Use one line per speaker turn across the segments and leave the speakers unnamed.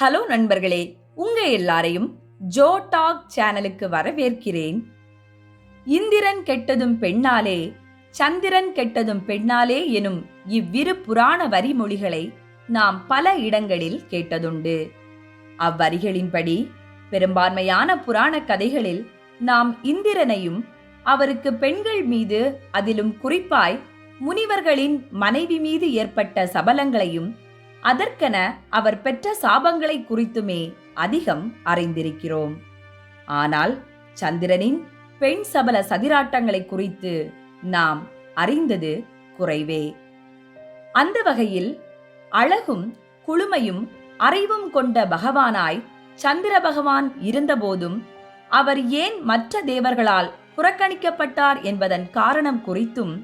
Hello நண்பர்களே உங்க எல்லாரையும் ஜோ டாக் சேனலுக்கு வரவேற்கிறேன். இந்திரன் கெட்டதும் பெண்ணாலே சந்திரன் கெட்டதும் பெண்ணாலே எனும் இவ்விரு புராண வரிமொழிகளை நாம் பல இடங்களில் கேட்டதுண்டு. அவ்வரிகளின்படி பெரும்பான்மையான புராண கதைகளில் நாம் இந்திரனையும் அவருக்கு பெண்கள் மீது அதிலும் குறிப்பாய் முனிவர்களின் மனைவி மீது ஏற்பட்ட சபலங்களையும் அதற்கென அவர் பெற்ற சாபங்களை குறித்துமே அதிகம் அறிந்திருக்கிறோம். ஆனால் சந்திரனின் பெண் சபல சதிராட்டங்களை குறித்து நாம் அறிந்தது குறைவே. அந்த வகையில் அழகும் குளுமையும் அறிவும் கொண்ட பகவானாய் சந்திர பகவான் இருந்தபோதும் அவர் ஏன் மற்ற தேவர்களால் புறக்கணிக்கப்பட்டார் என்பதன் காரணம் குறித்தும்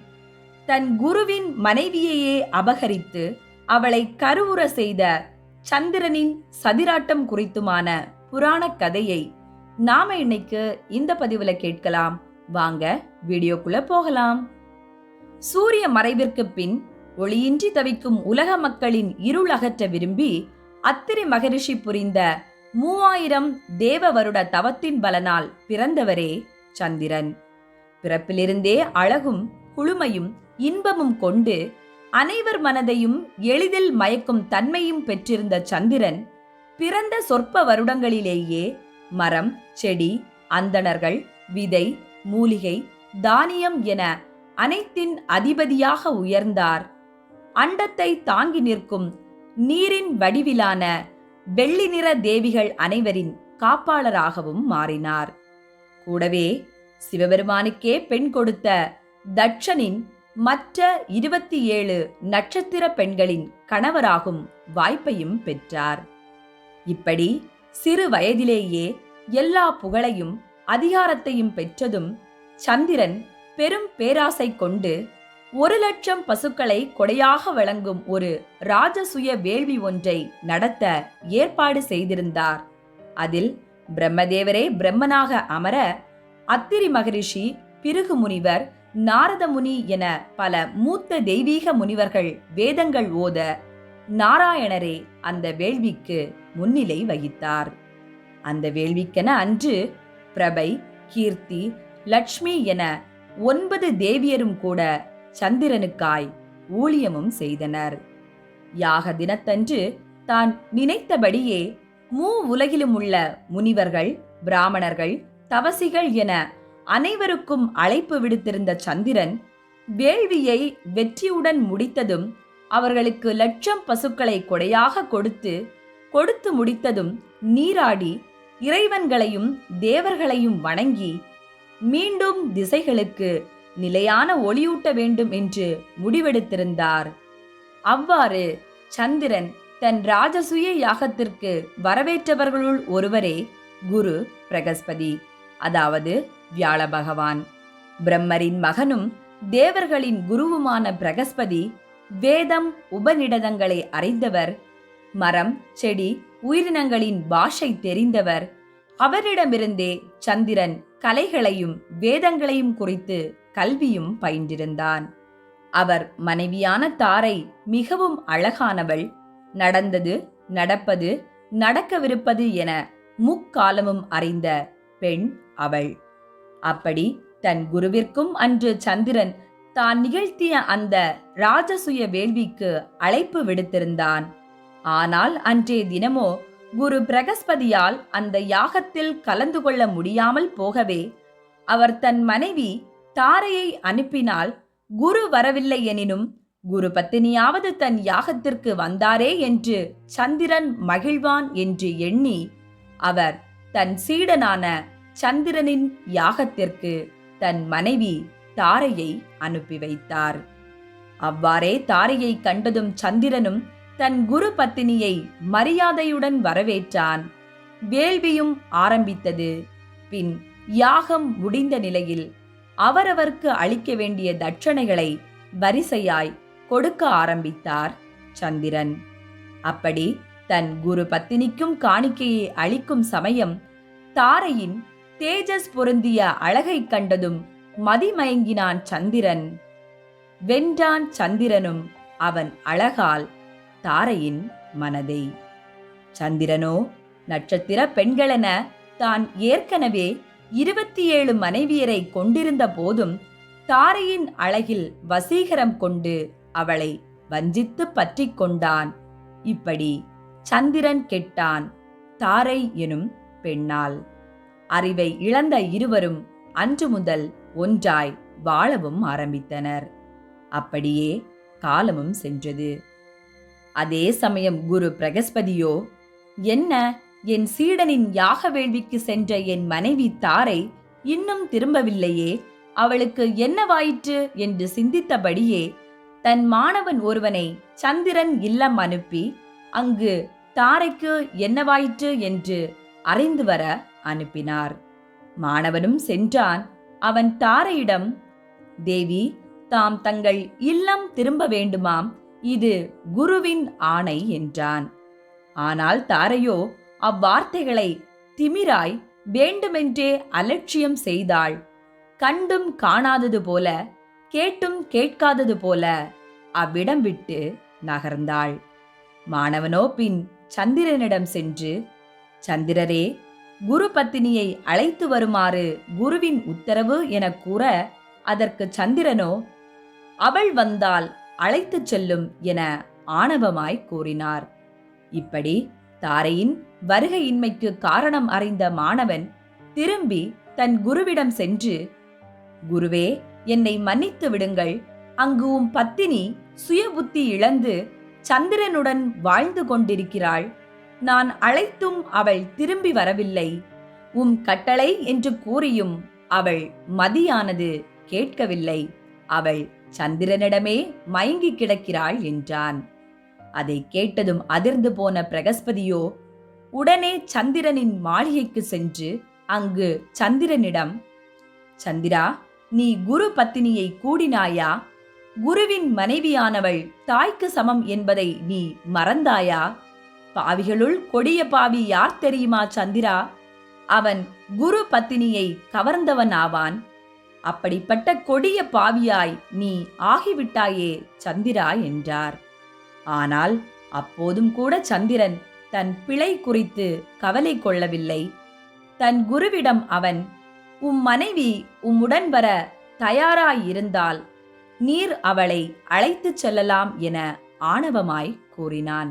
தன் குருவின் மனைவியையே அபகரித்து அவளை கருவுற செய்த சந்திரனின் சதிராட்டம் குறித்துமான புராணக் கதையை நாம இன்னைக்கு இந்த பதிவுல கேட்கலாம். வாங்க வீடியோக்குள்ள போகலாம். சூரிய மறைவிற்கு பின் ஒளியின்றி தவிக்கும் உலக மக்களின் இருள் அகற்ற விரும்பி அத்திரி மகரிஷி புரிந்த மூவாயிரம் தேவ வருட தவத்தின் பலனால் பிறந்தவரே சந்திரன். பிறப்பிலிருந்தே அழகும் குளுமையும் இன்பமும் கொண்டு அனைவர் மனதையும் எளிதில் மயக்கும் தன்மையும் பெற்றிருந்த சந்திரன் பிறந்த சொற்ப வருடங்களிலேயே மரம் செடி அந்தணர்கள் விதை மூலிகை தானியம் என அனைத்தின் அதிபதியாக உயர்ந்தார். அண்டத்தை தாங்கி நிற்கும் நீரின் வடிவிலான வெள்ளி நிற தேவிகள் அனைவரின் காப்பாளராகவும் மாறினார். கூடவே சிவபெருமானுக்கே பெண் கொடுத்த தட்சனின் மற்ற இருபத்தி ஏழு நட்சத்திர பெண்களின் கணவராகும் வாய்ப்பையும் பெற்றார். இப்படி சிறு வயதிலேயே எல்லா புகழையும் அதிகாரத்தையும் பெற்றதும் சந்திரன் பெரும் பேராசை கொண்டு ஒரு லட்சம் பசுக்களை கொடையாக வழங்கும் ஒரு ராஜசுய வேள்வி ஒன்றை நடத்த ஏற்பாடு செய்திருந்தார். அதில் பிரம்மதேவரே பிரம்மனாக அமர அத்திரி மகரிஷி பிருகு முனிவர் நாரத முனி என பல மூத்த தெய்வீக முனிவர்கள் வேதங்கள் ஓத நாராயணரே அந்த வேள்விக்கு முன்னிலை வகித்தார். அந்த வேள்விக்கென அன்று பிரபை கீர்த்தி லட்சுமி என ஒன்பது தேவியரும் கூட சந்திரனுக்காய் ஊழியமும் செய்தனர். யாக தினத்தன்று தான் நினைத்தபடியே மூ உலகிலும் உள்ள முனிவர்கள் பிராமணர்கள் தவசிகள் என அனைவருக்கும் அழைப்பு விடுத்திருந்த சந்திரன் வேள்வியை வெற்றியுடன் முடித்ததும் அவர்களுக்கு லட்சம் பசுக்களை கொடையாக கொடுத்து கொடுத்து முடித்ததும் நீராடி இறைவன்களையும் தேவர்களையும் வணங்கி மீண்டும் திசைகளுக்கு நிலையான ஒளியூட்ட வேண்டும் என்று முடிவெடுத்திருந்தார். அவ்வாறு சந்திரன் தன் ராஜசுய யாகத்திற்கு வரவேற்றவர்களுள் ஒருவரே குரு பிரகஸ்பதி. அதாவது வியாழ பகவான். பிரம்மரின் மகனும் தேவர்களின் குருவுமான பிரகஸ்பதி வேதம் உபநிடதங்களை அறிந்தவர் மரம் செடி உயிரினங்களின் பாஷை தெரிந்தவர். அவரிடமிருந்தே சந்திரன் கலைகளையும் வேதங்களையும் குறித்து கல்வியும் பயின்றிருந்தான். அவர் மனைவியான தாரை மிகவும் அழகானவள் நடந்தது நடப்பது நடக்கவிருப்பது என முக்காலமும் அறிந்த பெண் அவள். அப்படி தன் குருவிற்கும் அன்று சந்திரன் தான் நிகழ்த்திய அந்த ராஜசுய வேள்விக்கு அழைப்பு விடுத்திருந்தான். ஆனால் அன்றே தினமோ குரு பிரகஸ்பதியால் அந்த யாகத்தில் கலந்து கொள்ள முடியாமல் போகவே அவர் தன் மனைவி தாரையை அனுப்பினால் குரு வரவில்லை எனினும் குரு பத்தினியாவது தன் யாகத்திற்கு வந்தாரே என்று சந்திரன் மகிழ்வான் என்று எண்ணி அவர் தன் சீடனான சந்திரனின் யாகத்திற்கு தன் மனைவி தாரையை அனுப்பி வைத்தார். அவ்வாறே தாரையை கண்டதும் சந்திரனும் தன் குரு பத்தினியை மரியாதையுடன் வரவேற்றான். வேள்வியும் ஆரம்பித்தது. பின் யாகம் முடிந்த நிலையில் அவரவர்க்கு அளிக்க வேண்டிய தட்சணைகளை வரிசையாய் கொடுக்க ஆரம்பித்தார் சந்திரன். அப்படி தன் குரு பத்தினிக்கும் காணிக்கையை அளிக்கும் சமயம் தாரையின் தேஜஸ் பொருந்திய அழகைக் கண்டதும் மதிமயங்கினான் சந்திரன். வென்றான் சந்திரனும் அவன் அழகால் தாரையின் மனதை. சந்திரனோ நட்சத்திர பெண்களென தான் ஏற்கனவே இருபத்தி ஏழு மனைவியரை கொண்டிருந்த போதும் தாரையின் அழகில் வசீகரம் கொண்டு அவளை வஞ்சித்து பற்றி கொண்டான். இப்படி சந்திரன் கெட்டான் தாரை எனும் பெண்ணால். அறிவை இழந்த இருவரும் அன்று முதல் ஒன்றாய் வாழவும் ஆரம்பித்தனர். அப்படியே காலமும் சென்றது. அதே சமயம் குரு பிரகஸ்பதியோ என்ன என் சீடனின் யாக வேள்விக்கு சென்ற என் மனைவி தாரை இன்னும் திரும்பவில்லையே அவளுக்கு என்னவாயிற்று? என்று சிந்தித்தபடியே தன் மாணவன் ஒருவனை சந்திரன் இல்லம் அனுப்பி அங்கு தாரைக்கு என்னவாயிற்று? என்று அறிந்து வர அனுப்பினார். மாணவனும் சென்றான். அவன் தாரையிடம் தேவி தாம் தங்கள் இல்லம் திரும்ப வேண்டுமாம். இது குருவின் ஆணை என்றான். ஆனால் தாரையோ அவ்வார்த்தைகளை திமிராய் வேண்டுமென்றே அலட்சியம் செய்தாள். கண்டும் காணாதது போல கேட்டும் கேட்காதது போல அவ்விடம் விட்டு நகர்ந்தாள். மாணவனோ பின் சந்திரனிடம் சென்று சந்திரரே குரு பத்தினியை அழைத்து வருமாறு குருவின் உத்தரவு எனக் கூற அதற்கு சந்திரனோ அவள் வந்தால் அழைத்துச் செல்லும் என ஆணவமாய் கூறினார். இப்படி தாரையின் வருகையின்மைக்கு காரணம் அறிந்த மாணவன் திரும்பி தன் குருவிடம் சென்று குருவே என்னை மன்னித்து விடுங்கள். அங்கு உம் பத்தினி சுயபுத்தி இழந்து சந்திரனுடன் வாழ்ந்து கொண்டிருக்கிறாள். நான் அழைத்தும் அவள் திரும்பி வரவில்லை. உம் கட்டளை என்று கூறியும் அவள் மதியானது கேட்கவில்லை. அவள் சந்திரனிடமே மயங்கி கிடக்கிறாள் என்றான். அதை கேட்டதும் அதிர்ந்து போன பிரகஸ்பதியோ உடனே சந்திரனின் மாளிகைக்கு சென்று அங்கு சந்திரனிடம் சந்திரா நீ குரு பத்தினியை கூடினாயா? குருவின் மனைவியானவள் தாய்க்கு சமம் என்பதை நீ மறந்தாயா? பாவிகளுள் கொடிய பாவி யார் தெரியுமா சந்திரா? அவன் குரு பத்தினியை கவர்ந்தவன் ஆவான். அப்படிப்பட்ட கொடிய பாவியாய் நீ ஆகிவிட்டாயே சந்திரா என்றார். ஆனால் அப்போதும் கூட சந்திரன் தன் பிழை குறித்து கவலை கொள்ளவில்லை. தன் குருவிடம் அவன் உம் மனைவி உம்முடன் வர தயாராயிருந்தால் நீர் அவளை அழைத்துச் செல்லலாம் என ஆணவமாய் கூறினான்.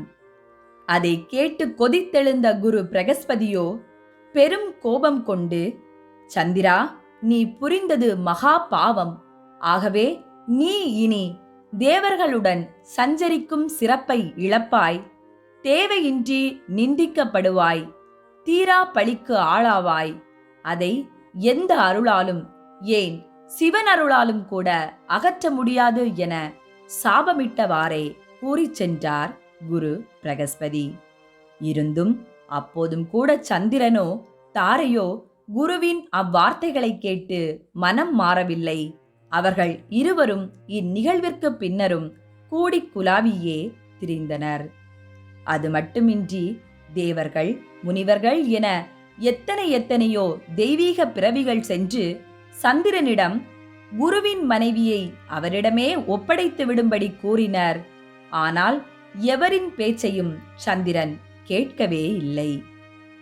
அதை கேட்டு கொதித்தெழுந்த குரு பிரகஸ்பதியோ பெரும் கோபம் கொண்டு சந்திரா நீ புரிந்தது மகா பாவம். ஆகவே நீ இனி தேவர்களுடன் சஞ்சரிக்கும் சிறப்பை இழப்பாய். தேவையின்றி நிந்திக்கப்படுவாய். தீரா பழிக்கு ஆளாவாய். அதை எந்த அருளாலும் ஏன் சிவன் அருளாலும் கூட அகற்ற முடியாது என சாபமிட்டவாறே கூறிச் சென்றார். குரு பிரகஸ்பதி. இருந்தும் அப்போதும் கூட சந்திரனோ தாரையோ குருவின் அவ்வார்த்தைகளை கேட்டு மனம் மாறவில்லை. அவர்கள் இருவரும் இந்நிகழ்விற்கு பின்னரும் கூடி குலாவியே திரிந்தனர். அது மட்டுமின்றி தேவர்கள் முனிவர்கள் என எத்தனை எத்தனையோ தெய்வீக பிறவிகள் சென்று சந்திரனிடம் குருவின் மனைவியை அவரிடமே ஒப்படைத்து விடும்படி கூறினர். ஆனால் எவரின் பேச்சையும் சந்திரன் கேட்கவே இல்லை.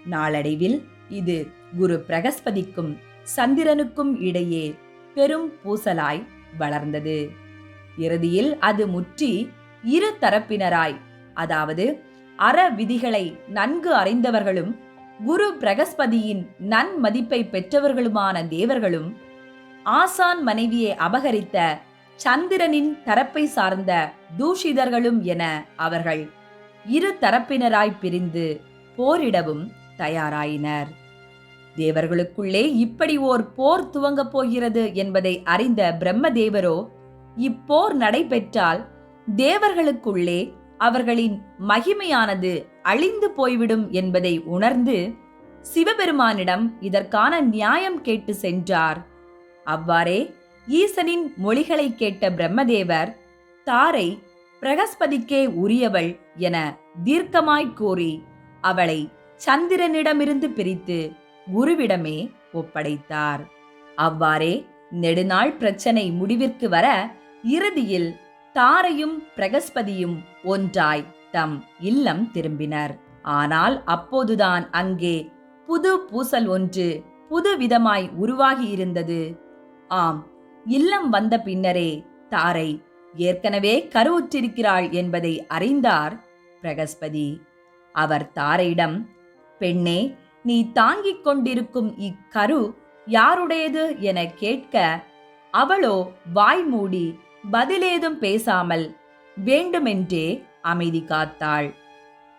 நாளடைவில் இது குரு பிரகஸ்பதிக்கும் சந்திரனுக்கும் இடையே பெரும் பூசலாய் வளர்ந்தது. இறுதியில் அது முற்றி இரு தரப்பினராய் அதாவது அற விதிகளை நன்கு அறிந்தவர்களும் குரு பிரகஸ்பதியின் நன்மதிப்பை பெற்றவர்களுமான தேவர்களும் ஆசான் மனைவியை அபகரித்த சந்திரனின் தரப்பை சார்ந்த தூஷிதர்களும் என அவர்கள் இரு தரப்பினராய் பிரிந்து போரிடவும் தயாராயினர். தேவர்களுக்குள்ளே இப்படி ஓர் போர் துவங்கப் போகிறது என்பதை அறிந்த பிரம்மதேவரோ இப்போர் நடைபெற்றால் தேவர்களுக்குள்ளே அவர்களின் மகிமையானது அழிந்து போய்விடும் என்பதை உணர்ந்து சிவபெருமானிடம் இதற்கான நியாயம் கேட்டு சென்றார். அவ்வாறே ஈசனின் மொழிகளை கேட்ட பிரம்மதேவர் தாரை பிரகஸ்பதிக்கே உரியவள் என தீர்க்கமாய் கூறி அவளை சந்திரனிடமிருந்து பிரித்து குருவிடமே ஒப்படைத்தார். அவ்வாறே நெடுநாள் பிரச்சனை முடிவிற்கு வர இறுதியில் தாரையும் பிரகஸ்பதியும் ஒன்றாய் தம் இல்லம் திரும்பினர். ஆனால் அப்போதுதான் அங்கே புது பூசல் ஒன்று புதுவிதமாய் உருவாகியிருந்தது. ஆம் இல்லம் வந்த பின்னரே தாரை ஏற்கனவே கருவுற்றிருக்கிறாள் என்பதை அறிந்தார் பிரகஸ்பதி. அவர் தாரையிடம் பெண்ணே நீ தாங்கிக் கொண்டிருக்கும் இக்கரு யாருடையது என கேட்க அவளோ வாய் மூடி பதிலேதும் பேசாமல் வேண்டுமென்றே அமைதி காத்தாள்.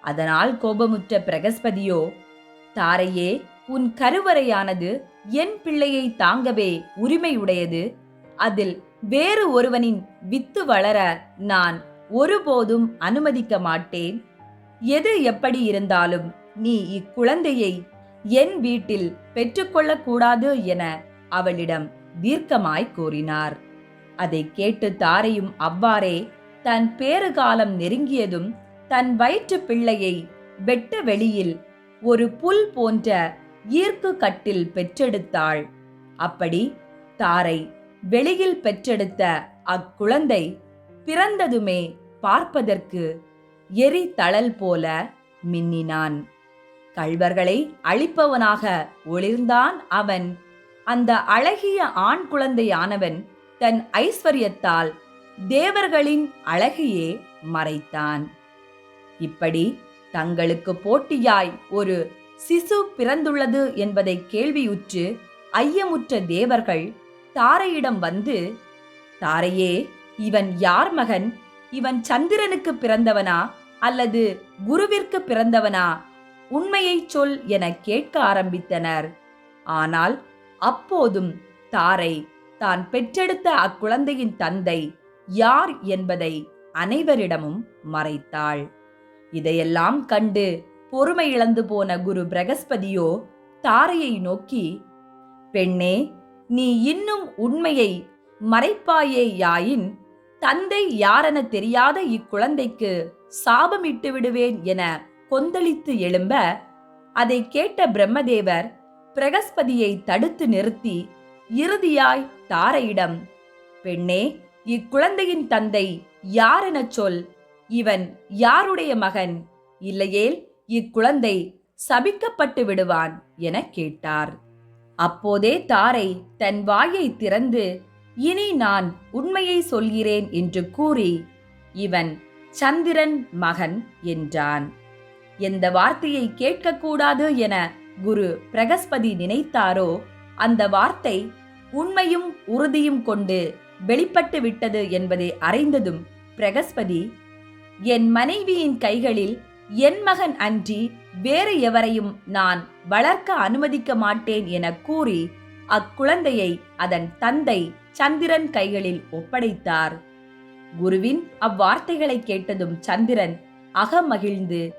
அதனால் கோபமுற்ற பிரகஸ்பதியோ தாரையே உன் கருவறையானது என் பிள்ளையை தாங்கவே உரிமையுடையது அதில் வேறு ஒருவனின் வித்து வளர நான் ஒருபோதும் அனுமதிக்க மாட்டேன். எது எப்படி இருந்தாலும் நீ இக்குழந்தையை என் வீட்டில் பெற்றுக்கொள்ளக்கூடாது என அவளிடம் தீர்க்கமாய் கூறினார். அதை கேட்டு தாரையும் அவ்வாறே தன் பேறுகாலம் நெருங்கியதும் தன் வயிற்று பிள்ளையை வெட்ட வெளியில் ஒரு புல் போன்ற ஈர்க்கு கட்டில் பெற்றெடுத்தாள். அப்படி தாரை வெளியில் பெற்றெடுத்த அக்குழந்தை பிறந்ததுமே பார்ப்பதற்கு எரி தழல் போல மின்னினான். கள்வர்களை அழிப்பவனாக ஒளிர்ந்தான் அவன். அந்த அழகிய ஆண் குழந்தையானவன் தன் ஐஸ்வர்யத்தால் தேவர்களின் அழகையே மறைத்தான். இப்படி தங்களுக்கு போட்டியாய் ஒரு சிசு பிறந்துள்ளது என்பதை கேள்வியுற்று ஐயமுற்ற தேவர்கள் தாரையிடம் வந்து தாரையே இவன் யார் மகன்? இவன் சந்திரனுக்கு பிறந்தவனா அல்லது குருவிற்கு பிறந்தவனா? உண்மையைச் சொல் என கேட்க ஆரம்பித்தனர். ஆனால் அப்போதும் தாரை தான் பெற்றெடுத்த அக்குழந்தையின் தந்தை யார் என்பதை அனைவரிடமும் மறைத்தாள். இதையெல்லாம் கண்டு பொறுமை இழந்து போன குரு பிரகஸ்பதியோ தாரையை நோக்கி பெண்ணே நீ இன்னும் உண்மையை மறைப்பாயேயாயின் தந்தை யாரென தெரியாத இக்குழந்தைக்கு சாபமிட்டு விடுவேன் என கொந்தளித்து எழும்ப அதை கேட்ட பிரம்மதேவர் பிரகஸ்பதியை தடுத்து நிறுத்தி இறுதியாய் தாரையிடம் பெண்ணே இக்குழந்தையின் தந்தை யாரெனச் சொல் இவன் யாருடைய மகன்? இல்லையேல் இக்குழந்தை சபிக்கப்பட்டு விடுவான் என கேட்டார். அப்போதே தாரை தன் வாயை திறந்து இனி நான் உண்மையை சொல்கிறேன் என்று கூறி இவன் சந்திரன் மகன் என்றான். எந்த வார்த்தையை கேட்கக்கூடாது என குரு பிரகஸ்பதி நினைத்தாரோ அந்த வார்த்தை உண்மையும் உறுதியும் கொண்டு வெளிப்பட்டு விட்டது என்பதை அறிந்ததும் பிரகஸ்பதி என் மனைவியின் கைகளில் என் மகன் அன்றி வேறு எவரையும் நான் வளர்க்க அனுமதிக்க மாட்டேன் என கூறி அக்குழந்தையை அதன் தந்தை சந்திரன் கைகளில் ஒப்படைத்தார். குருவின் அவ்வார்த்தைகளை கேட்டதும் சந்திரன் அகமகிழ்ந்து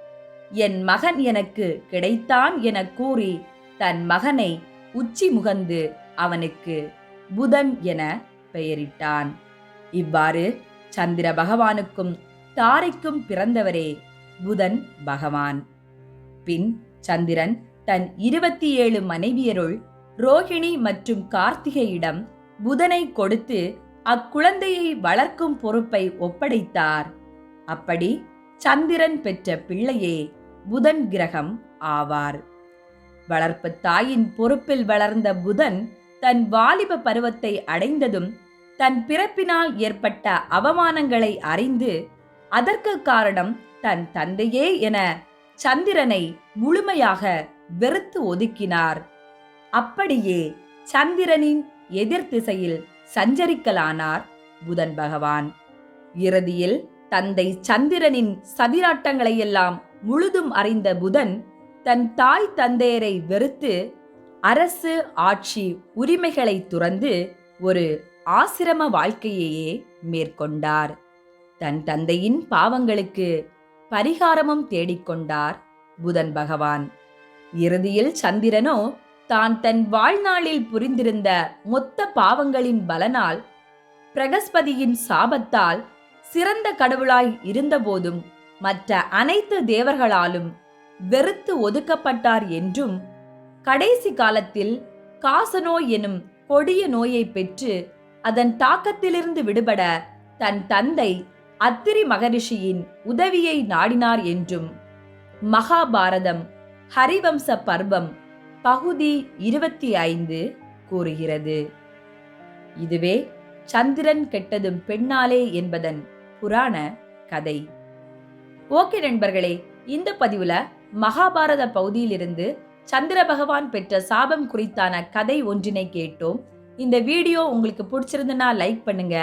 என் மகன் எனக்கு கிடைத்தான் என கூறி தன் மகனை உச்சி முகந்து அவனுக்கு புதன் என பெயரிட்டான். இவ்வாறு சந்திர பகவானுக்கும் தாரைக்கும் பிறந்தவரே புதன் பகவான். பின் சந்திரன் தன் இருபத்தி ஏழு மனைவியருள் ரோஹிணி மற்றும் கார்த்திகையிடம் புதனை கொடுத்து அக்குழந்தையை வளர்க்கும் பொறுப்பை ஒப்படைத்தார். அப்படி சந்திரன் பெற்ற பிள்ளையே புதன் கிரகம் ஆவார். வளர்ப்பு தாயின் பொறுப்பில் வளர்ந்த புதன் தன் வாலிப பருவத்தை அடைந்ததும் தன் பிறப்பினால் ஏற்பட்ட அவமானங்களை அறிந்து அதற்கு காரணம் தன் தந்தையே என சந்திரனை முழுமையாக வெறுத்து ஒதுக்கினார். அப்படியே சந்திரனின் எதிர் திசையில் சஞ்சரிக்கலானார் புதன் பகவான். இறுதியில் தந்தை சந்திரனின் சதிராட்டங்களையெல்லாம் முழுதும் அறிந்த புதன் தன் தாய் தந்தையரை வெறுத்து அரசு ஆட்சி உரிமைகளை துறந்து ஒரு ஆசிரம வாழ்க்கையையே மேற்கொண்டார். தன் தந்தையின் பாவங்களுக்கு பரிகாரமும் தேடிக்கொண்டார் புதன் பகவான். இறுதியில் சந்திரனோ தான் தன் வாழ்நாளில் புரிந்திருந்த மொத்த பாவங்களின் பலனால் பிரகஸ்பதியின் சாபத்தால் சிறந்த கடவுளாய் இருந்தபோதும் மற்ற அனைத்து தேவர்களாலும் வெறுத்து ஒதுக்கப்பட்டார் என்றும் கடைசி காலத்தில் காசநோய் எனும் கொடிய நோயை பெற்று அதன் தாக்கத்திலிருந்து விடுபட தன் தந்தை அத்திரி மகரிஷியின் உதவியை நாடினார் என்றும் மகாபாரதம் ஹரிவம்ச பர்வம் பகுதி இருபத்தி ஐந்து கூறுகிறது. இதுவே சந்திரன் கெட்டதும் பெண்ணாலே என்பதன் புராண கதை. ஓகே நண்பர்களே இந்த பதிவுல மகாபாரத பகுதியிலிருந்து சந்திர பகவான் பெற்ற சாபம் குறித்தான கதை ஒன்றினை கேட்டோம். இந்த வீடியோ உங்களுக்கு பிடிச்சிருந்துன்னா லைக் பண்ணுங்க